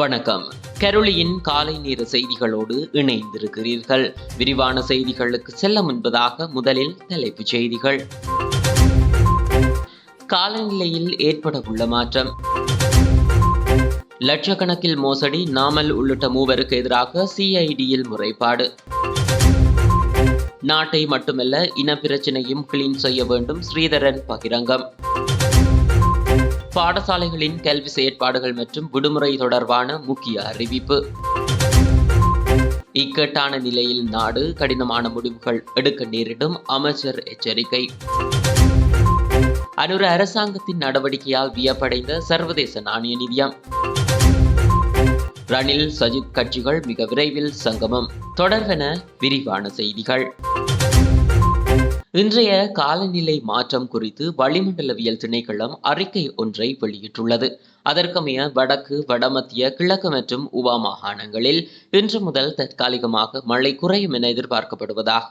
வணக்கம். கரோலியின் காலை நேர செய்திகளோடு இணைந்திருக்கிறீர்கள். விரிவான செய்திகளுக்கு செல்ல முன்பதாக முதலில் தலைப்புச் செய்திகள். காலநிலையில் ஏற்பட உள்ள மாற்றம். லட்சக்கணக்கில் மோசடி நாமல் உள்ளிட்ட மூவருக்கு எதிராக சிஐடியில் முறைப்பாடு. நாட்டை மட்டுமல்ல இன பிரச்சனையும் கிளீன் செய்ய வேண்டும் ஸ்ரீதரன் பகிரங்கம். பாடசாலைகளின் கல்வி செயற்பாடுகள் மற்றும் விடுமுறை தொடர்பான முக்கிய அறிவிப்பு. இக்கட்டான நிலையில் நாடு கடினமான முடிவுகள் எடுக்க நேரிடும் அமைச்சர் எச்சரிக்கை. அனுர அரசாங்கத்தின் நடவடிக்கையால் வியப்படைந்த சர்வதேச நாணய நிதியம். ரணில் சஜித் கட்சிகள் மிக விரைவில் சங்கமம். தொடர்பென விரிவான செய்திகள். இன்றைய காலநிலை மாற்றம் குறித்து வளிமண்டலவியல் திணைக்களம் அறிக்கை ஒன்றை வெளியிட்டுள்ளது. அதற்கமைய வடக்கு வடமத்திய கிழக்கு மற்றும் உவா மாகாணங்களில் இன்று முதல் தற்காலிகமாக மழை குறையும் என எதிர்பார்க்கப்படுவதாக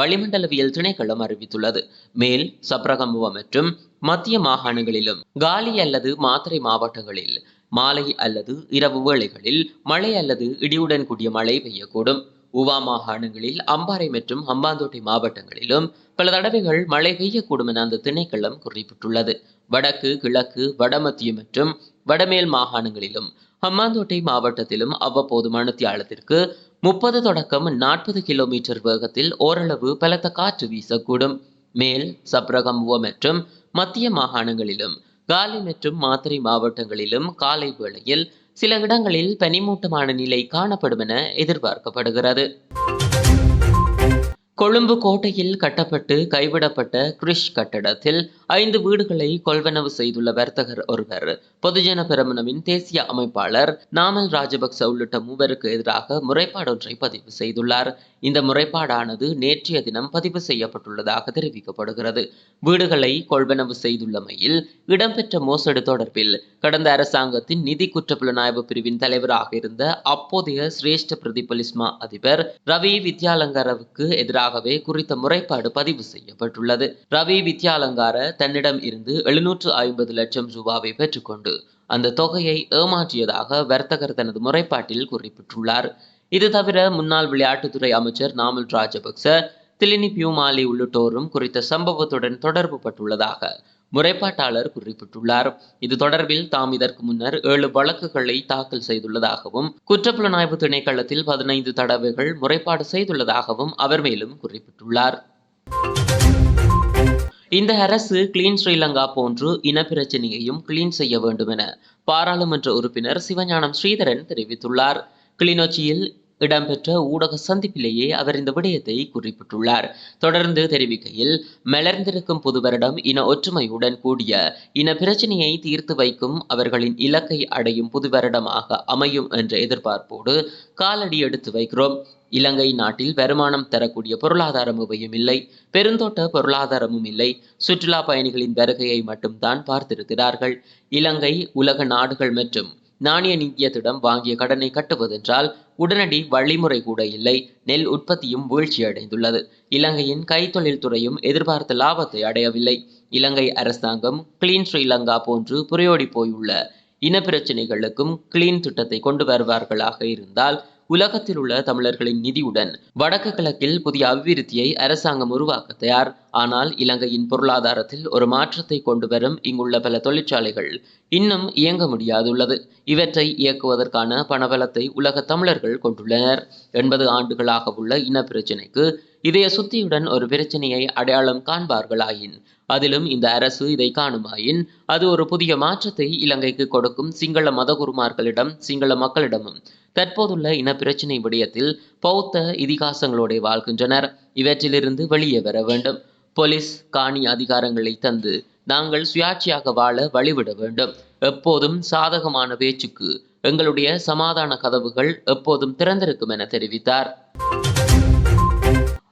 வளிமண்டலவியல் திணைக்களம் அறிவித்துள்ளது. மேல் சப்ரகமுவ மற்றும் மத்திய மாகாணங்களிலும் காலி அல்லது மாத்திரை மாவட்டங்களில் மாலை அல்லது இரவு வேளைகளில் மழை அல்லது இடியுடன் கூடிய மழை பெய்யக்கூடும். உவா மாகாணங்களில் அம்பாறை மற்றும் ஹம்பாந்தோட்டை மாவட்டங்களிலும் பல தடவைகள் மழை பெய்யக்கூடும் என அந்த திணைக்களம் குறிப்பிட்டுள்ளது. வடக்கு கிழக்கு வடமத்திய மற்றும் வடமேல் மாகாணங்களிலும் ஹம்பாந்தோட்டை மாவட்டத்திலும் அவ்வப்போது மணித்தியாலத்திற்கு முப்பது தொடக்கம் நாற்பது கிலோமீட்டர் வேகத்தில் ஓரளவு பலத்த காற்று வீசக்கூடும். மேல் சப்ரகம்புவ மற்றும் மத்திய மாகாணங்களிலும் காலி மற்றும் மாத்திரை மாவட்டங்களிலும் காலை வேளையில் சில இடங்களில் பனிமூட்டமான நிலை காணப்படும் என எதிர்பார்க்கப்படுகிறது. கொழும்பு கோட்டையில் கட்டப்பட்டு கைவிடப்பட்ட கிரிஷ் கட்டடத்தில் ஐந்து வீடுகளை கொள்வனவு செய்துள்ள வர்த்தகர் ஒருவர். பொதுஜன பெரமுனவின் தேசிய அமைப்பாளர் நாமல் ராஜபக்ச உள்ளிட்ட மூவருக்கு எதிராக முறைப்பாடு ஒன்றை பதிவு செய்துள்ளார். இந்த முறைப்பாடானது நேற்றைய தினம் பதிவு செய்யப்பட்டுள்ளதாக தெரிவிக்கப்படுகிறது. வீடுகளை கொள்வனவு செய்துள்ளமையில் இடம்பெற்ற மோசடி தொடர்பில் கடந்த அரசாங்கத்தின் நிதி குற்றப்புலனாய்வு பிரிவின் தலைவராக இருந்த அப்போதைய சிரேஷ்ட பிரதிபலிஸ்மா அதிபர் ரவி வித்யாலங்கரவுக்கு எதிராக எதிராகவே குறித்த முறைப்பாடு பதிவு செய்யப்பட்டுள்ளது. ரவி வித்யாலங்கார தன்னிடம் இருந்து எழுநூற்று ஐம்பது லட்சம் ரூபாவை பெற்றுக்கொண்டு அந்த தொகையை ஏமாற்றியதாக வர்த்தகர் தனது முறைப்பாட்டில் குறிப்பிட்டுள்ளார். இது தவிர முன்னாள் விளையாட்டுத்துறை அமைச்சர் நாமல் ராஜபக்ச திலினி பியூமாலி உள்ளிட்டோரும் குறித்த சம்பவத்துடன் தொடர்பு பட்டுள்ளதாக முறைப்பாட்டாளர் குறிப்பிட்டுள்ளார். இது தொடர்பில் தாம் இதற்கு முன்னர் ஏழு வழக்குகளை தாக்கல் செய்துள்ளதாகவும் குற்றப்புலனாய்வு திணைக்களத்தில் பதினைந்து தடவைகள் முறைப்பாடு செய்துள்ளதாகவும் அவர் மேலும் குறிப்பிட்டுள்ளார். இந்த அரசு கிளீன் ஸ்ரீலங்கா போன்று இனப்பிரச்சனையையும் கிளீன் செய்ய வேண்டும் என பாராளுமன்ற உறுப்பினர் சிவஞானம் ஸ்ரீதரன் தெரிவித்துள்ளார். கிளிநொச்சியில் இடம்பெற்ற ஊடக சந்திப்பிலேயே அவர் இந்த விடயத்தை குறிப்பிட்டுள்ளார். தொடர்ந்து தெரிவிக்கையில் மலர்ந்திருக்கும் புது வருடம் இன ஒற்றுமையுடன் கூடிய இன பிரச்சினையை தீர்த்து வைக்கும் அவர்களின் இலக்கை அடையும் புது வருடமாக அமையும் என்ற எதிர்பார்ப்போடு காலடி எடுத்து வைக்கிறோம். இலங்கை நாட்டில் வருமானம் தரக்கூடிய பொருளாதாரம் இல்லை. பெருந்தோட்ட பொருளாதாரமும் இல்லை. சுற்றுலா பயணிகளின் வருகையை மட்டும்தான் பார்த்திருக்கிறார்கள். இலங்கை உலக நாடுகள் மற்றும் நாணய நிதியத்திடம் வாங்கிய கடனை கட்டுவதென்றால் உடனடி வழிமுறை கூட இல்லை. நெல் உற்பத்தியும் வீழ்ச்சியடைந்துள்ளது. இலங்கையின் கைத்தொழில் துறையும் எதிர்பார்த்த லாபத்தை அடையவில்லை. இலங்கை அரசாங்கம் கிளீன் ஸ்ரீலங்கா போன்று புரையோடி போயுள்ள இன பிரச்சனைகளுக்கும் கிளீன் திட்டத்தை கொண்டு வருவார்களாக இருந்தால் உலகத்தில் உள்ள தமிழர்களின் நிதியுடன் வடக்கு கிழக்கில் புதிய அபிவிருத்தியை அரசாங்கம் உருவாக்க தயார். ஆனால் இலங்கையின் பொருளாதாரத்தில் ஒரு மாற்றத்தை கொண்டு வரும் இங்குள்ள பல தொழிற்சாலைகள் இன்னும் இயங்க முடியாதுள்ளது. இவற்றை இயக்குவதற்கான பணபலத்தை உலக தமிழர்கள் கொண்டுள்ளனர். எண்பது ஆண்டுகளாக உள்ள இன பிரச்சினைக்கு இதய சுத்தியுடன் ஒரு பிரச்சனையை அடையாளம் காண்பார்களாயின். அதிலும் இந்த அரசு இதை காணுமாயின் அது ஒரு புதிய மாற்றத்தை இலங்கைக்கு கொடுக்கும் சிங்கள மதகுருமார்களிடம் சிங்கள மக்களிடமும் தற்போதுள்ள இன பிரச்சினை விடயத்தில் பௌத்த இதிகாசங்களோட வாழ்கின்றனர். இவற்றிலிருந்து வெளியே வர வேண்டும். போலீஸ் காணி அதிகாரங்களை தந்து நாங்கள் சுயாட்சியாக வாழ வழிவிட வேண்டும். எப்போதும் சாதகமான பேச்சுக்கு எங்களுடைய சமாதான கதவுகள் எப்போதும் திறந்திருக்கும் என தெரிவித்தார்.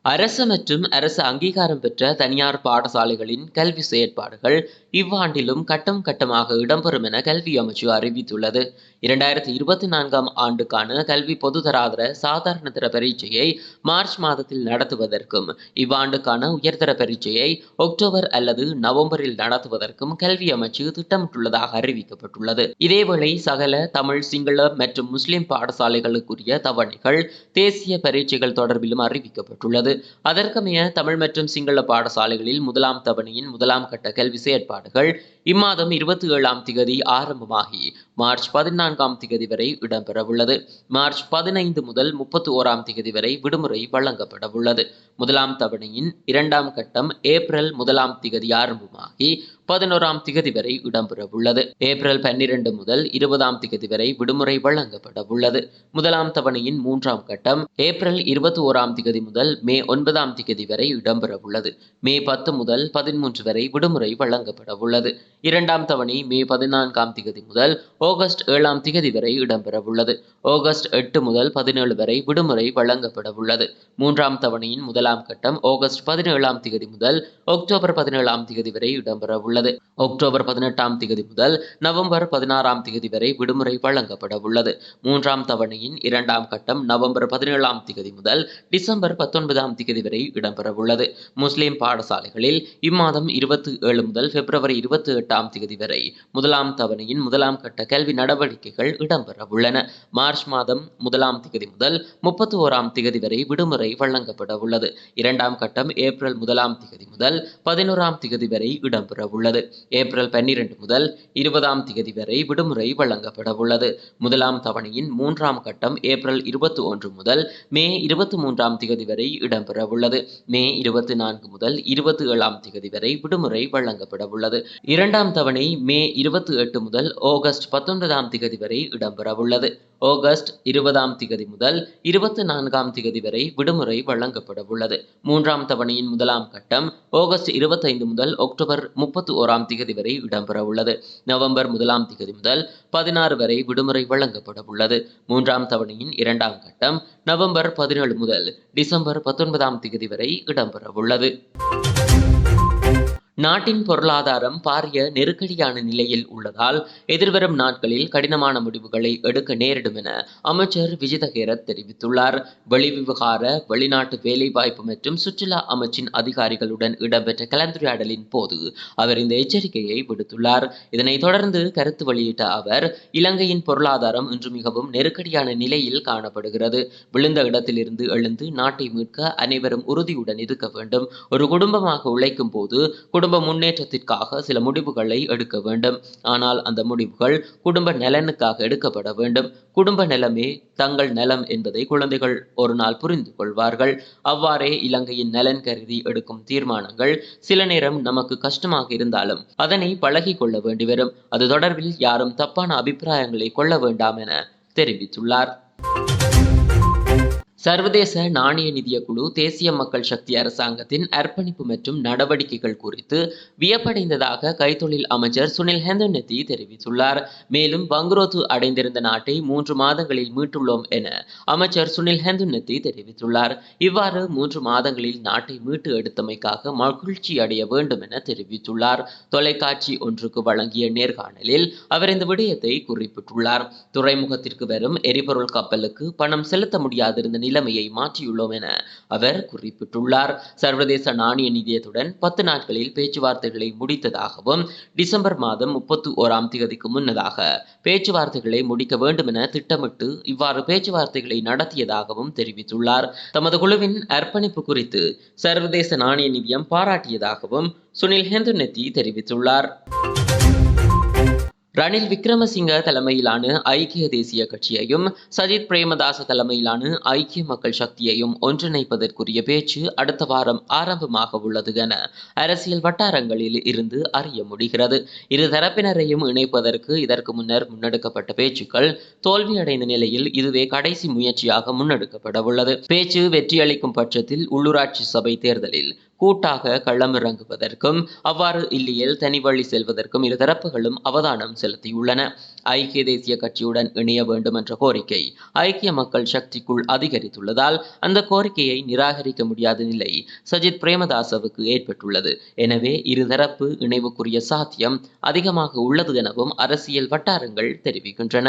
அரசு மற்றும் அரசு அங்கீகாரம் பெற்ற தனியார் பாடசாலைகளின் கல்வி செயற்பாடுகள் இவ்வாண்டிலும் கட்டம் கட்டமாக இடம்பெறும் என கல்வி அமைச்சு அறிவித்துள்ளது. இரண்டாயிரத்தி இருபத்தி நான்காம் ஆண்டுக்கான கல்வி பொதுதராதர சாதாரண தர பரீட்சையை மார்ச் மாதத்தில் நடத்துவதற்கும் இவ்வாண்டுக்கான உயர்தர பரீட்சையை அக்டோபர் அல்லது நவம்பரில் நடத்துவதற்கும் கல்வி அமைச்சு திட்டமிட்டுள்ளதாக அறிவிக்கப்பட்டுள்ளது. இதேவேளை சகல தமிழ் சிங்கள மற்றும் முஸ்லிம் பாடசாலைகளுக்குரிய தவணைகள் தேசிய பரீட்சைகள் தொடர்பிலும் அறிவிக்கப்பட்டுள்ளது. அதற்கமைய தமிழ் மற்றும் சிங்கள பாடசாலைகளில் முதலாம் தவணையின் முதலாம் கட்ட கல்வி செயற்பாடுகள் இம்மாதம் இருபத்தி ஏழாம் திகதி ஆரம்பமாகி மார்ச் பதினான்காம் திகதி வரை இடம்பெறவுள்ளது. மார்ச் பதினைந்து முதல் முப்பத்தி ஓராம் திகதி வரை விடுமுறை வழங்கப்படவுள்ளது. முதலாம் தவணையின் இரண்டாம் கட்டம் ஏப்ரல் முதலாம் திகதி ஆரம்பமாகி பதினோராம் திகதி வரை இடம்பெறவுள்ளது. ஏப்ரல் பன்னிரண்டு முதல் இருபதாம் திகதி வரை விடுமுறை வழங்கப்பட உள்ளது முதலாம் தவணையின் மூன்றாம் கட்டம் ஏப்ரல் இருபத்தி ஓராம் திகதி முதல் மே ஒன்பதாம் திகதி வரை இடம்பெறவுள்ளது. மே பத்து முதல் பதிமூன்று வரை விடுமுறை வழங்கப்படவுள்ளது. இரண்டாம் தவணை மே பதினான்காம் திகதி முதல் ஆகஸ்ட் ஏழாம் திகதி வரை இடம்பெறவுள்ளது. ஆகஸ்ட் எட்டு முதல் பதினேழு வரை விடுமுறை வழங்கப்படவுள்ளது. மூன்றாம் தவணையின் முதலாம் கட்டம் ஆகஸ்ட் பதினேழாம் திகதி முதல் அக்டோபர் பதினேழாம் திகதி வரை இடம்பெறவுள்ளது. உள்ளது. அக்டோபர் பதினெட்டாம் தேதி முதல் நவம்பர் பதினாறாம் தேதி வரை விடுமுறை வழங்கப்பட உள்ளது. மூன்றாம் தவணையின் இரண்டாம் கட்டம் நவம்பர் பதினேழாம் தேதி முதல் டிசம்பர் பத்தொன்பதாம் தேதி வரை இடம்பெற உள்ளது. முஸ்லிம் பாடசாலைகளில் இம்மாதம் இருபத்தி ஏழு முதல் பிப்ரவரி இருபத்தி எட்டாம் தேதி வரை முதலாம் தவணையின் முதலாம் கட்ட கல்வி நடவடிக்கைகள் இடம்பெற உள்ளன. மார்ச் மாதம் முதலாம் தேதி முதல் முப்பத்தி ஓராம் தேதி வரை விடுமுறை வழங்கப்பட உள்ளது. இரண்டாம் கட்டம் ஏப்ரல் முதலாம் தேதி முதல் பதினோராம் தேதி வரை இடம்பெற உள்ளது உள்ளது. ஏப்ரல் பன்னிரண்டு முதல் இருபதாம் தேதி வரை விடுமுறை வழங்கப்பட உள்ளது முதலாம் தவணையின் மூன்றாம் கட்டம் ஏப்ரல் இருபத்தி ஒன்று முதல் மே இருபத்தி மூன்றாம் தேதி வரை இடம்பெற உள்ளது மே இருபத்தி நான்கு முதல் இருபத்தி ஏழாம் தேதி வரை விடுமுறை வழங்கப்பட உள்ளது இரண்டாம் தவணை மே இருபத்தி எட்டு முதல் ஆகஸ்ட் பத்தொன்பதாம் தேதி வரை இடம்பெற உள்ளது ஆகஸ்ட் இருபதாம் திகதி முதல் இருபத்தி நான்காம் திகதி வரை விடுமுறை வழங்கப்பட உள்ளது மூன்றாம் தவணையின் முதலாம் கட்டம் ஆகஸ்ட் இருபத்தைந்து முதல் அக்டோபர் முப்பத்தி ஓராம் திகதி வரை இடம்பெற உள்ளது நவம்பர் முதலாம் திகதி முதல் பதினாறு வரை விடுமுறை வழங்கப்பட உள்ளது மூன்றாம் தவணையின் இரண்டாம் கட்டம் நவம்பர் பதினேழு முதல் டிசம்பர் பத்தொன்பதாம் திகதி வரை இடம்பெற உள்ளது நாட்டின் பொருளாதாரம் பாரிய நெருக்கடியான நிலையில் உள்ளதால் எதிர்வரும் நாட்களில் கடினமான முடிவுகளை எடுக்க நேரிடும் என அமைச்சர் விஜிதஹேரத் தெரிவித்துள்ளார். வெளிவிவகார வெளிநாட்டு வேலைவாய்ப்பு மற்றும் சுற்றுலா அமைச்சின் அதிகாரிகளுடன் இடம்பெற்ற கலந்துரையாடலின் போது அவர் இந்த எச்சரிக்கையை விடுத்துள்ளார். இதனைத் தொடர்ந்து கருத்து வெளியிட்ட அவர் இலங்கையின் பொருளாதாரம் இன்று மிகவும் நெருக்கடியான நிலையில் காணப்படுகிறது. விழுந்த இடத்திலிருந்து எழுந்து நாட்டை மீட்க அனைவரும் உறுதியுடன் இருக்க வேண்டும். ஒரு குடும்பமாக உழைக்கும் போது குடும்ப முன்னேற்றத்திற்காக சில முடிவுகளை எடுக்க வேண்டும். ஆனால் அந்த முடிவுகள் குடும்ப நலனுக்காக எடுக்கப்பட வேண்டும். குடும்ப நலமே தங்கள் நலம் என்பதை குழந்தைகள் ஒரு நாள் புரிந்து கொள்வார்கள். அவ்வாறே இலங்கையின் நலன் கருதி எடுக்கும் தீர்மானங்கள் சில நேரம் நமக்கு கஷ்டமாக இருந்தாலும் அதனை பழகி கொள்ள வேண்டி வரும். அது தொடர்பில் யாரும் தப்பான அபிப்பிராயங்களை கொள்ள வேண்டாம் என தெரிவித்துள்ளார். சர்வதேச நாணய நிதிய குழு தேசிய மக்கள் சக்தி அரசாங்கத்தின் அர்ப்பணிப்பு மற்றும் நடவடிக்கைகள் குறித்து வியப்படைந்ததாக கைத்தொழில் அமைச்சர் சுனில் ஹெந்தனெத்தி தெரிவித்துள்ளார். மேலும் பங்குரோத்து அடைந்திருந்த நாட்டை மூன்று மாதங்களில் மீட்டுள்ளோம் என அமைச்சர் சுனில் ஹெந்தனெத்தி தெரிவித்துள்ளார். இவ்வாறு மூன்று மாதங்களில் நாட்டை மீட்டு எடுத்தமைக்காக மகிழ்ச்சி அடைய வேண்டும் என தெரிவித்துள்ளார். தொலைக்காட்சி ஒன்றுக்கு வழங்கிய நேர்காணலில் அவர் இந்த விடயத்தை குறிப்பிட்டுள்ளார். துறைமுகத்திற்கு வரும் எரிபொருள் கப்பலுக்கு பணம் செலுத்த முடியாதிருந்த நிலைமையை மாற்றியுள்ளோம் என அவர் குறிப்பிட்டுள்ளார். சர்வதேச நாணய நிதியத்துடன் பத்து நாட்களில் பேச்சுவார்த்தைகளை முடித்ததாகவும் டிசம்பர் மாதம் முப்பத்தி ஓராம் தேதிக்கு முன்னதாக பேச்சுவார்த்தைகளை முடிக்க வேண்டும் என திட்டமிட்டு இவ்வாறு பேச்சுவார்த்தைகளை நடத்தியதாகவும் தெரிவித்துள்ளார். தமது குழுவின் அர்ப்பணிப்பு குறித்து சர்வதேச நாணய நிதியம் பாராட்டியதாகவும் சுனில் ஹெந்துநெத்தி தெரிவித்துள்ளார். ரணில் விக்ரமசிங்க தலைமையிலான ஐக்கிய தேசிய கட்சியையும் சஜித் பிரேமதாச தலைமையிலான ஐக்கிய மக்கள் சக்தியையும் ஒன்றிணைப்பதற்குரிய பேச்சு அடுத்த வாரம் ஆரம்பமாக உள்ளது என அரசியல் வட்டாரங்களில் இருந்து அறிய முடிகிறது. இரு தரப்பினரையும் இணைப்பதற்கு இதற்கு முன்னர் முன்னெடுக்கப்பட்ட பேச்சுக்கள் தோல்வியடைந்த நிலையில் இதுவே கடைசி முயற்சியாக முன்னெடுக்கப்பட உள்ளது. பேச்சு வெற்றியளிக்கும் பட்சத்தில் உள்ளூராட்சி சபை தேர்தலில் கூட்டாக களமிறங்குவதற்கும் அவ்வாறு இல்லையில் தனி வழி செல்வதற்கும் இரு தரப்புகளும் அவதானம் செலுத்தியுள்ளன. ஐக்கிய தேசிய கட்சியுடன் இணைய வேண்டும் என்ற கோரிக்கை ஐக்கிய மக்கள் சக்திக்குள் அதிகரித்துள்ளதால் அந்த கோரிக்கையை நிராகரிக்க முடியாத நிலை சஜித் பிரேமதாசவுக்கு ஏற்பட்டுள்ளது. எனவே இருதரப்பு இணைவுக்குரிய சாத்தியம் அதிகமாக உள்ளது எனவும் அரசியல் வட்டாரங்கள் தெரிவிக்கின்றன.